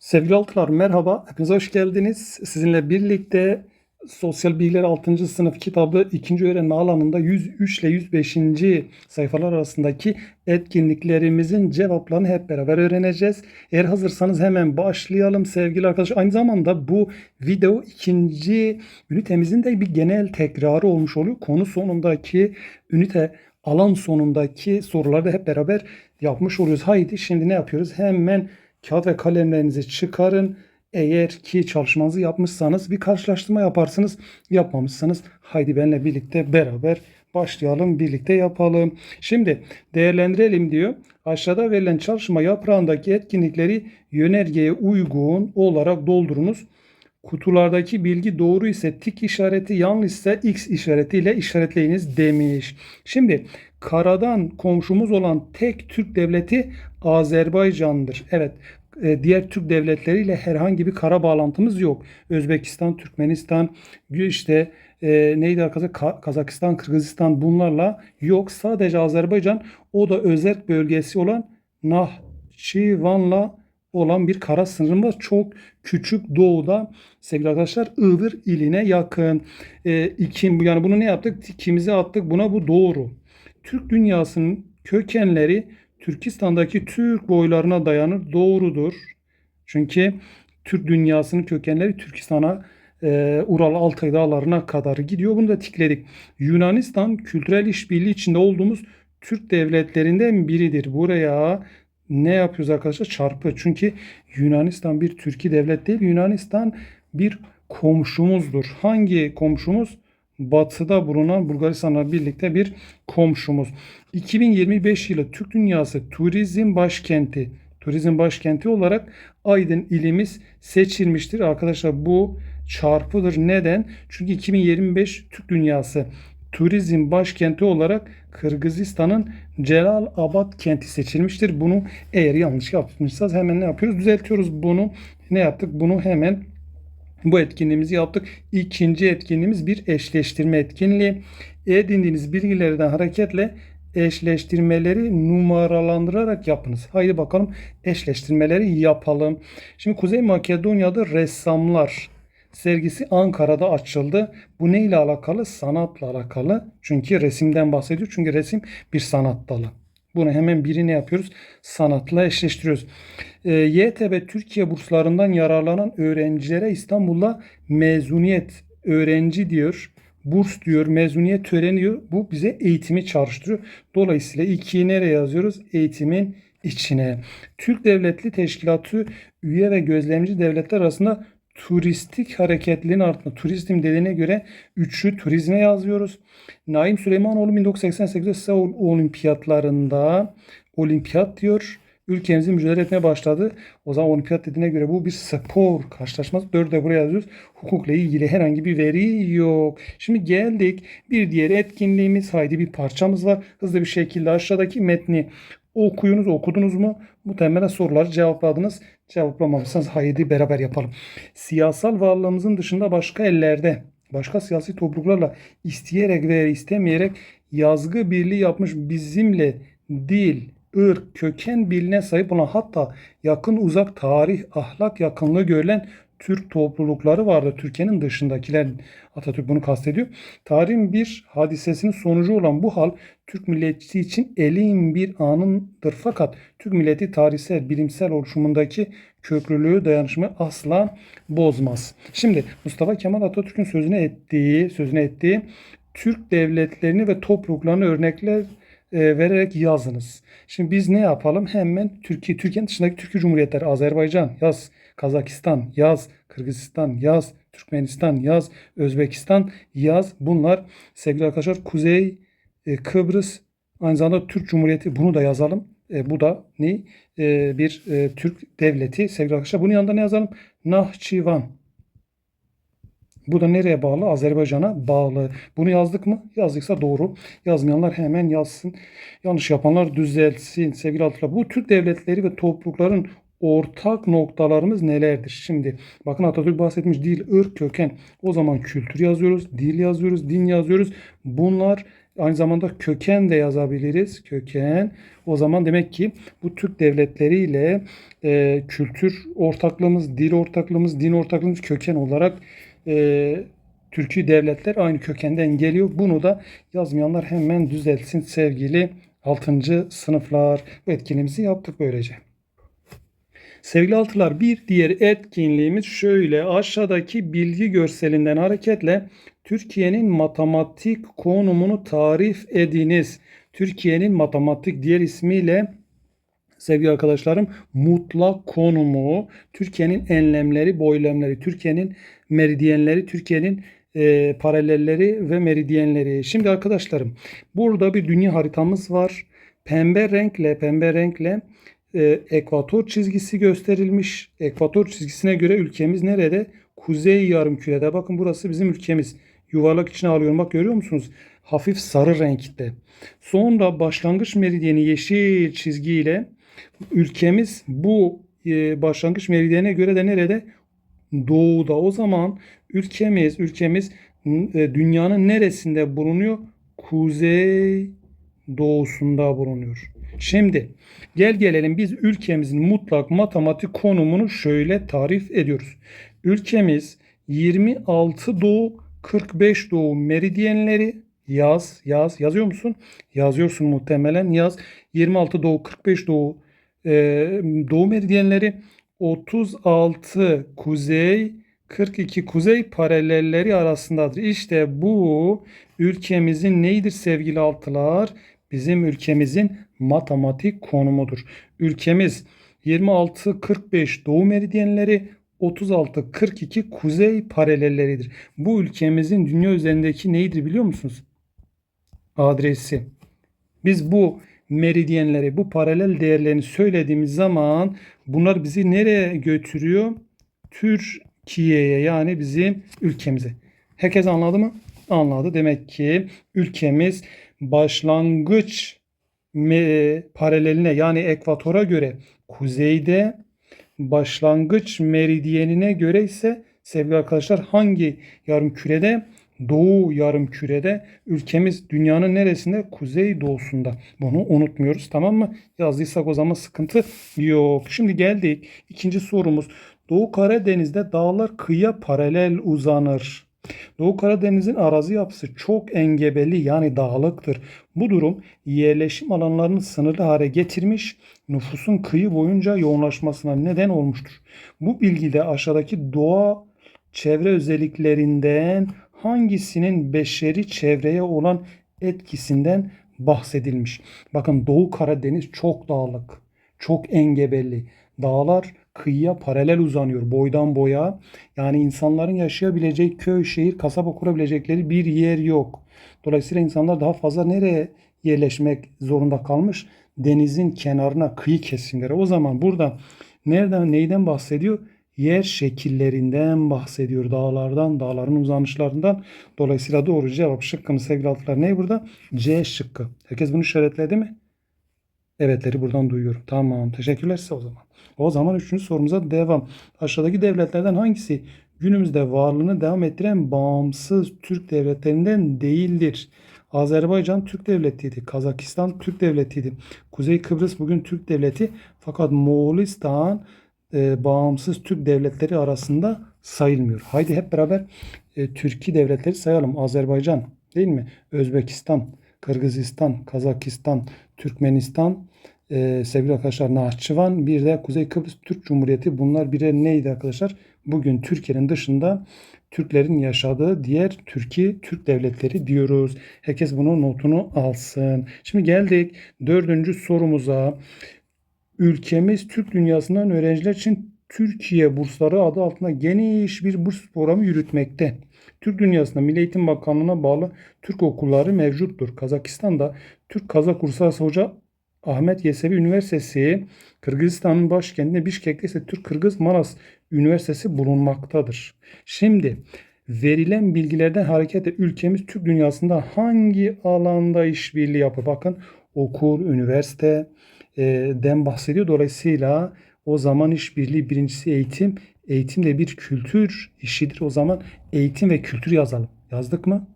Sevgili altılar merhaba. Hepinize hoş geldiniz. Sizinle birlikte Sosyal Bilgiler 6. sınıf kitabı 2. öğrenme alanında 103 ile 105. sayfalar arasındaki etkinliklerimizin cevaplarını hep beraber öğreneceğiz. Eğer hazırsanız hemen başlayalım sevgili arkadaşlar. Aynı zamanda bu video ikinci ünitemizin de bir genel tekrarı olmuş oluyor. Konu sonundaki ünite alan sonundaki soruları da hep beraber yapmış oluyoruz. Haydi şimdi ne yapıyoruz? Hemen kağıt ve kalemlerinizi çıkarın. Eğer ki çalışmanızı yapmışsanız bir karşılaştırma yaparsınız. Yapmamışsanız haydi benimle birlikte beraber başlayalım. Birlikte yapalım. Şimdi değerlendirelim diyor. Aşağıda verilen çalışma yaprağındaki etkinlikleri yönergeye uygun olarak doldurunuz. Kutulardaki bilgi doğru ise tik işareti yanlış ise x işaretiyle işaretleyiniz demiş. Şimdi karadan komşumuz olan tek Türk devleti Azerbaycan'dır. Evet e, diğer Türk devletleriyle herhangi bir kara bağlantımız yok. Özbekistan, Türkmenistan, işte e, neydi arkadaşlar Ka- Kazakistan, Kırgızistan bunlarla yok. Sadece Azerbaycan o da özerk bölgesi olan Nahçıvan'la olan bir kara sınırımız çok küçük doğuda sevgili arkadaşlar Iğdır iline yakın. E, ikim yani bunu ne yaptık? Tikimizi attık. Buna bu doğru. Türk dünyasının kökenleri Türkistan'daki Türk boylarına dayanır. Doğrudur. Çünkü Türk dünyasının kökenleri Türkistan'a e, Ural Altay dağlarına kadar gidiyor. Bunu da tikledik. Yunanistan kültürel işbirliği içinde olduğumuz Türk devletlerinden biridir. Buraya ne yapıyoruz arkadaşlar? Çarpı. Çünkü Yunanistan bir Türkiye devlet değil. Yunanistan bir komşumuzdur. Hangi komşumuz? Batıda bulunan Bulgaristan'la birlikte bir komşumuz. 2025 yılı Türk Dünyası Turizm Başkenti Turizm Başkenti olarak Aydın ilimiz seçilmiştir. Arkadaşlar bu çarpıdır. Neden? Çünkü 2025 Türk Dünyası Turizm Başkenti olarak Kırgızistan'ın Celalabad kenti seçilmiştir. Bunu eğer yanlış yapmışsanız hemen ne yapıyoruz? Düzeltiyoruz bunu. Ne yaptık? Bunu hemen bu etkinliğimizi yaptık. İkinci etkinliğimiz bir eşleştirme etkinliği. Edindiğiniz bilgilerden hareketle eşleştirmeleri numaralandırarak yapınız. Haydi bakalım eşleştirmeleri yapalım. Şimdi Kuzey Makedonya'da ressamlar sergisi Ankara'da açıldı. Bu ne ile alakalı? Sanatla alakalı. Çünkü resimden bahsediyor. Çünkü resim bir sanat dalı. Bunu hemen birini yapıyoruz. Sanatla eşleştiriyoruz. E, YTB Türkiye burslarından yararlanan öğrencilere İstanbul'da mezuniyet öğrenci diyor. Burs diyor, mezuniyet töreni diyor. Bu bize eğitimi çağrıştırıyor. Dolayısıyla ikiyi nereye yazıyoruz? Eğitimin içine. Türk Devletli Teşkilatı üye ve gözlemci devletler arasında turistik hareketliliğin artma. Turizm dediğine göre üçü turizme yazıyoruz. Naim Süleymanoğlu 1988'de Seul olimpiyatlarında olimpiyat diyor. Ülkemizi mücadele etmeye başladı. O zaman olimpiyat dediğine göre bu bir spor karşılaşması. Dördü de buraya yazıyoruz. Hukukla ilgili herhangi bir veri yok. Şimdi geldik. Bir diğer etkinliğimiz. Haydi bir parçamız var. Hızlı bir şekilde aşağıdaki metni okuyunuz, okudunuz mu? Muhtemelen soruları cevapladınız. Cevaplamamışsanız haydi beraber yapalım. Siyasal varlığımızın dışında başka ellerde, başka siyasi topluluklarla isteyerek veya istemeyerek yazgı birliği yapmış bizimle dil, ırk, köken birliğine sahip olan hatta yakın uzak tarih, ahlak yakınlığı görülen Türk toplulukları vardı. Türkiye'nin dışındakiler Atatürk bunu kastediyor. Tarihin bir hadisesinin sonucu olan bu hal Türk milleti için elin bir anındır. Fakat Türk milleti tarihsel, bilimsel oluşumundaki köklülüğü, dayanışmayı asla bozmaz. Şimdi Mustafa Kemal Atatürk'ün sözüne ettiği, sözüne ettiği Türk devletlerini ve topluluklarını örnekler e, vererek yazınız. Şimdi biz ne yapalım? Hemen Türkiye, Türkiye'nin dışındaki Türkiye Cumhuriyetleri, Azerbaycan yaz, Kazakistan yaz, Kırgızistan yaz, Türkmenistan yaz, Özbekistan yaz. Bunlar sevgili arkadaşlar Kuzey e, Kıbrıs aynı zamanda Türk Cumhuriyeti bunu da yazalım. E, bu da ne? E, bir e, Türk devleti sevgili arkadaşlar. Bunun yanında ne yazalım? Nahçıvan. Bu da nereye bağlı? Azerbaycan'a bağlı. Bunu yazdık mı? Yazdıksa doğru. Yazmayanlar hemen yazsın. Yanlış yapanlar düzeltsin. Sevgili altılar. Bu Türk devletleri ve toplulukların ortak noktalarımız nelerdir? Şimdi bakın Atatürk bahsetmiş dil, ırk, köken. O zaman kültür yazıyoruz, dil yazıyoruz, din yazıyoruz. Bunlar Aynı zamanda köken de yazabiliriz. Köken. O zaman demek ki bu Türk devletleriyle e, kültür ortaklığımız, dil ortaklığımız, din ortaklığımız köken olarak e, Türkü devletler aynı kökenden geliyor. Bunu da yazmayanlar hemen düzeltsin sevgili 6. sınıflar. Bu etkinliğimizi yaptık böylece. Sevgili altılar bir diğer etkinliğimiz şöyle aşağıdaki bilgi görselinden hareketle Türkiye'nin matematik konumunu tarif ediniz. Türkiye'nin matematik diğer ismiyle sevgili arkadaşlarım mutlak konumu, Türkiye'nin enlemleri, boylemleri, Türkiye'nin meridyenleri, Türkiye'nin e, paralelleri ve meridyenleri. Şimdi arkadaşlarım burada bir dünya haritamız var. Pembe renkle pembe renkle e, ekvator çizgisi gösterilmiş. Ekvator çizgisine göre ülkemiz nerede? Kuzey yarımkürede. Bakın burası bizim ülkemiz. Yuvarlak içine alıyorum. Bak görüyor musunuz? Hafif sarı renkte. Sonra başlangıç meridyeni yeşil çizgiyle ülkemiz bu e, başlangıç meridyene göre de nerede? Doğuda. O zaman ülkemiz ülkemiz e, dünyanın neresinde bulunuyor? Kuzey doğusunda bulunuyor. Şimdi gel gelelim biz ülkemizin mutlak matematik konumunu şöyle tarif ediyoruz. Ülkemiz 26 doğu 45 doğu meridyenleri yaz yaz yazıyor musun? Yazıyorsun muhtemelen yaz 26 doğu 45 doğu e, doğu meridyenleri 36 kuzey 42 kuzey paralelleri arasındadır. İşte bu ülkemizin neydir sevgili altılar? Bizim ülkemizin matematik konumudur. Ülkemiz 26-45 doğu meridyenleri 36-42 kuzey paralelleridir. Bu ülkemizin dünya üzerindeki neydir biliyor musunuz? Adresi. Biz bu meridyenleri, bu paralel değerlerini söylediğimiz zaman bunlar bizi nereye götürüyor? Türkiye'ye yani bizim ülkemize. Herkes anladı mı? Anladı. Demek ki ülkemiz başlangıç paraleline yani ekvatora göre kuzeyde başlangıç meridyenine göre ise sevgili arkadaşlar hangi yarım kürede? Doğu yarım kürede ülkemiz dünyanın neresinde? Kuzey doğusunda. Bunu unutmuyoruz tamam mı? Yazdıysak o zaman sıkıntı yok. Şimdi geldik ikinci sorumuz. Doğu Karadeniz'de dağlar kıyıya paralel uzanır. Doğu Karadeniz'in arazi yapısı çok engebeli yani dağlıktır. Bu durum yerleşim alanlarını sınırlı hale getirmiş, nüfusun kıyı boyunca yoğunlaşmasına neden olmuştur. Bu bilgide aşağıdaki doğa çevre özelliklerinden hangisinin beşeri çevreye olan etkisinden bahsedilmiş. Bakın Doğu Karadeniz çok dağlık, çok engebeli. Dağlar kıyıya paralel uzanıyor boydan boya. Yani insanların yaşayabileceği köy, şehir, kasaba kurabilecekleri bir yer yok. Dolayısıyla insanlar daha fazla nereye yerleşmek zorunda kalmış? Denizin kenarına, kıyı kesimlere. O zaman burada nereden, neyden bahsediyor? Yer şekillerinden bahsediyor. Dağlardan, dağların uzanışlarından. Dolayısıyla doğru cevap şıkkımız sevgili altılar. Ne burada? C şıkkı. Herkes bunu işaretledi mi? Evetleri buradan duyuyorum. Tamam. Teşekkürler size o zaman. O zaman üçüncü sorumuza devam. Aşağıdaki devletlerden hangisi günümüzde varlığını devam ettiren bağımsız Türk devletlerinden değildir? Azerbaycan Türk devletiydi. Kazakistan Türk devletiydi. Kuzey Kıbrıs bugün Türk devleti. Fakat Moğolistan e, bağımsız Türk devletleri arasında sayılmıyor. Haydi hep beraber e, Türkiye devletleri sayalım. Azerbaycan değil mi? Özbekistan, Kırgızistan, Kazakistan, Türkmenistan, e, sevgili arkadaşlar Nahçıvan, bir de Kuzey Kıbrıs Türk Cumhuriyeti. Bunlar birer neydi arkadaşlar? Bugün Türkiye'nin dışında Türklerin yaşadığı diğer Türkiye Türk devletleri diyoruz. Herkes bunun notunu alsın. Şimdi geldik dördüncü sorumuza. Ülkemiz Türk dünyasından öğrenciler için Türkiye bursları adı altında geniş bir burs programı yürütmekte. Türk dünyasında Milli Eğitim Bakanlığı'na bağlı Türk okulları mevcuttur. Kazakistan'da Türk Kazak Uluslararası Hoca Ahmet Yesevi Üniversitesi, Kırgızistan'ın başkentinde Bişkek'te ise Türk Kırgız Manas Üniversitesi bulunmaktadır. Şimdi verilen bilgilerden hareketle ülkemiz Türk dünyasında hangi alanda işbirliği yapıyor? Bakın okul, üniversite den bahsediyor. Dolayısıyla o zaman işbirliği birincisi eğitim. Eğitim de bir kültür işidir. O zaman eğitim ve kültür yazalım. Yazdık mı?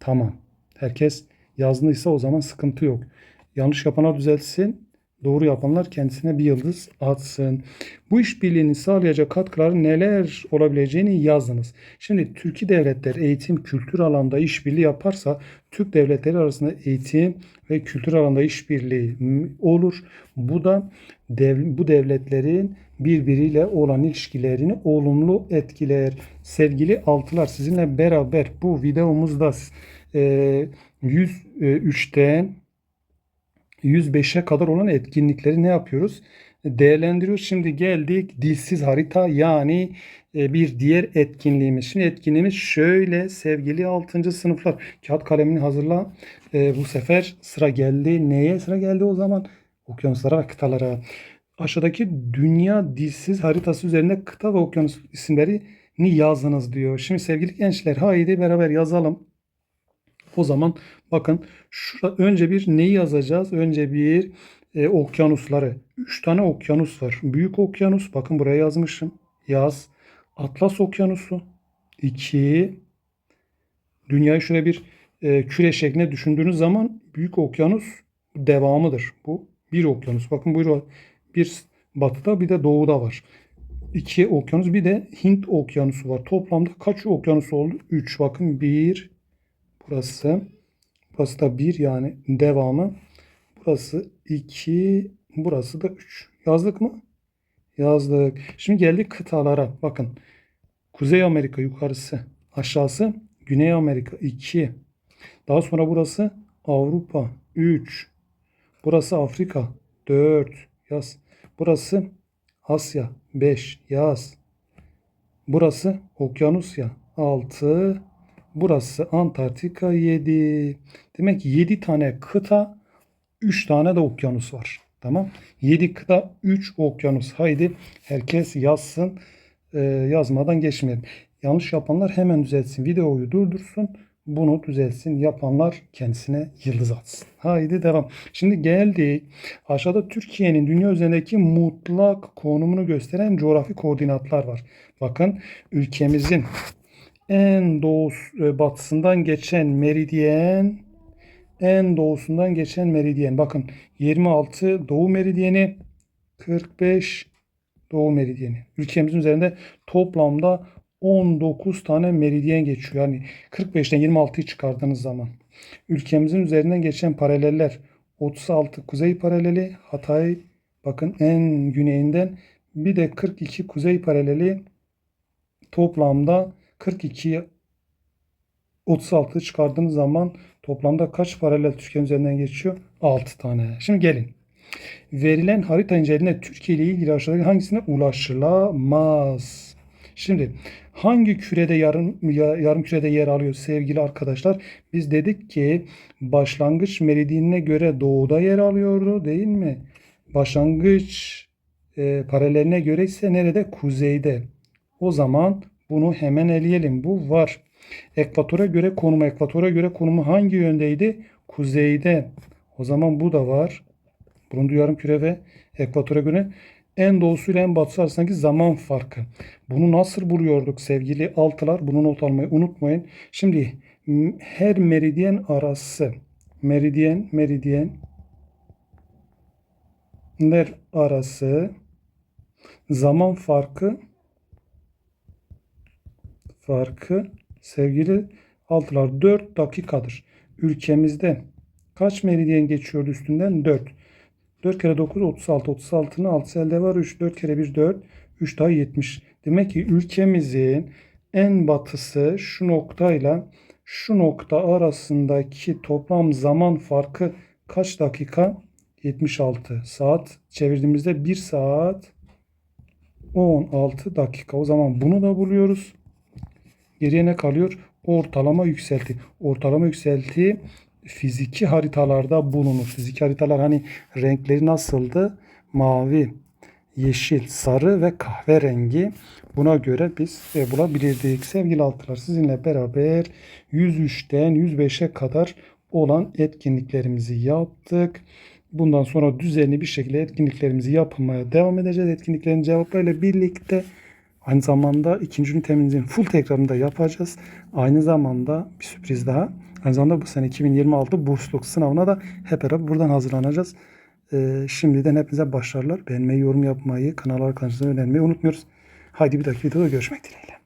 Tamam. Herkes yazdıysa o zaman sıkıntı yok. Yanlış yapanlar düzeltsin. Doğru yapanlar kendisine bir yıldız atsın. Bu işbirliğini sağlayacak katkıları neler olabileceğini yazınız. Şimdi Türkiye devletler eğitim kültür alanda işbirliği yaparsa Türk devletleri arasında eğitim ve kültür alanda işbirliği olur. Bu da dev, bu devletlerin birbiriyle olan ilişkilerini olumlu etkiler. Sevgili altılar sizinle beraber bu videomuzda e, 103'ten 105'e kadar olan etkinlikleri ne yapıyoruz? Değerlendiriyoruz. Şimdi geldik dilsiz harita yani e, bir diğer etkinliğimiz. Şimdi etkinliğimiz şöyle sevgili 6. sınıflar kağıt kalemini hazırla. E, bu sefer sıra geldi. Neye sıra geldi o zaman? Okyanuslara ve kıtalara. Aşağıdaki dünya dilsiz haritası üzerinde kıta ve okyanus isimlerini yazınız diyor. Şimdi sevgili gençler haydi beraber yazalım. O zaman bakın şurada önce bir neyi yazacağız? Önce bir e, okyanusları. Üç tane okyanus var. Büyük okyanus. Bakın buraya yazmışım. Yaz. Atlas okyanusu. 2. Dünyayı şöyle bir e, küre şeklinde düşündüğünüz zaman büyük okyanus devamıdır. Bu bir okyanus. Bakın buyur bir batıda bir de doğuda var. İki okyanus bir de Hint okyanusu var. Toplamda kaç okyanus oldu? 3. Bakın 1 burası. Burası da 1 yani devamı. Burası 2. Burası da 3. Yazdık mı? Yazdık. Şimdi geldik kıtalara. Bakın. Kuzey Amerika yukarısı. Aşağısı Güney Amerika 2. Daha sonra burası Avrupa 3. Burası Afrika 4. Yaz. Burası Asya 5. Yaz. Burası Okyanusya 6. Burası Antarktika 7. Demek ki 7 tane kıta 3 tane de okyanus var. Tamam. 7 kıta 3 okyanus. Haydi herkes yazsın. Ee, yazmadan geçmeyelim. Yanlış yapanlar hemen düzeltsin. Videoyu durdursun. Bunu düzeltsin. Yapanlar kendisine yıldız atsın. Haydi devam. Şimdi geldik. Aşağıda Türkiye'nin dünya üzerindeki mutlak konumunu gösteren coğrafi koordinatlar var. Bakın ülkemizin en doğusu, e, batısından geçen meridyen en doğusundan geçen meridyen. Bakın 26 doğu meridyeni 45 doğu meridyeni. Ülkemizin üzerinde toplamda 19 tane meridyen geçiyor. Yani 45'ten 26'yı çıkardığınız zaman. Ülkemizin üzerinden geçen paraleller 36 kuzey paraleli Hatay bakın en güneyinden bir de 42 kuzey paraleli toplamda 42 36 çıkardığınız zaman toplamda kaç paralel Türkiye üzerinden geçiyor? 6 tane. Şimdi gelin. Verilen harita incelediğinde Türkiye ile ilgili aşağıdaki hangisine ulaşılamaz? Şimdi hangi kürede yarım ya- yarım kürede yer alıyor sevgili arkadaşlar? Biz dedik ki başlangıç meridyenine göre doğuda yer alıyordu değil mi? Başlangıç e, paraleline göre ise nerede? Kuzeyde. O zaman bunu hemen eleyelim. Bu var. Ekvatora göre konumu, ekvatora göre konumu hangi yöndeydi? Kuzeyde. O zaman bu da var. Bulunduğu yarım küre ve ekvatora göre en doğusuyla en batısı arasındaki zaman farkı. Bunu nasıl buluyorduk sevgili altılar? Bunu not almayı unutmayın. Şimdi her meridyen arası meridyen meridyenler arası zaman farkı farkı sevgili altılar 4 dakikadır. Ülkemizde kaç meridyen geçiyor üstünden? 4. 4 kere 9 36. 36'nın 6'sı elde var. 3 4 kere 1 4. 3 daha 70. Demek ki ülkemizin en batısı şu noktayla şu nokta arasındaki toplam zaman farkı kaç dakika? 76 saat. Çevirdiğimizde 1 saat 16 dakika. O zaman bunu da buluyoruz. Geriye ne kalıyor? Ortalama yükselti. Ortalama yükselti fiziki haritalarda bulunur. Fiziki haritalar hani renkleri nasıldı? Mavi, yeşil, sarı ve kahverengi. Buna göre biz e, bulabilirdik. Sevgili altılar sizinle beraber 103'ten 105'e kadar olan etkinliklerimizi yaptık. Bundan sonra düzenli bir şekilde etkinliklerimizi yapmaya devam edeceğiz. Etkinliklerin cevaplarıyla birlikte Aynı zamanda ikinci ünitemizin full tekrarını da yapacağız. Aynı zamanda bir sürpriz daha. Aynı zamanda bu sene 2026 bursluluk sınavına da hep beraber buradan hazırlanacağız. Ee, şimdiden hepinize başarılar. Beğenmeyi, yorum yapmayı, kanal arkadaşlarınıza önermeyi unutmuyoruz. Haydi bir dahaki videoda görüşmek dileğiyle.